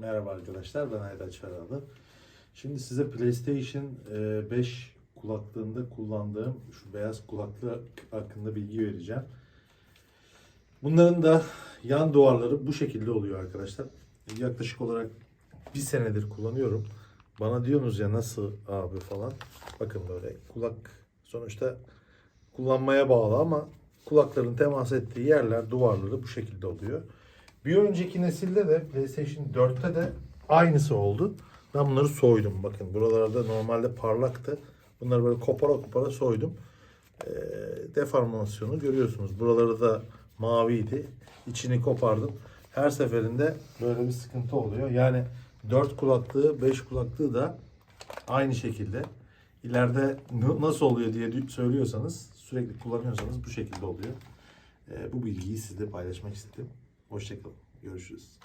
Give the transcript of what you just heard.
Merhaba arkadaşlar ben Aydaç Feralı. Şimdi size PlayStation e, 5 kulaklığında kullandığım şu beyaz kulaklık hakkında bilgi vereceğim. Bunların da yan duvarları bu şekilde oluyor arkadaşlar. Yaklaşık olarak bir senedir kullanıyorum. Bana diyorsunuz ya nasıl abi falan. Bakın böyle kulak sonuçta kullanmaya bağlı ama kulakların temas ettiği yerler duvarları bu şekilde oluyor. Bir önceki nesilde de PlayStation 4'te de aynısı oldu. Ben bunları soydum. Bakın buralarda normalde parlaktı. Bunları böyle kopara kopara soydum. Ee, deformasyonu görüyorsunuz. Buraları da maviydi. İçini kopardım. Her seferinde böyle bir sıkıntı oluyor. Yani 4 kulaklığı, 5 kulaklığı da aynı şekilde. İleride nasıl oluyor diye söylüyorsanız, sürekli kullanıyorsanız bu şekilde oluyor. Ee, bu bilgiyi sizle paylaşmak istedim. Hoşçakalın. Görüşürüz.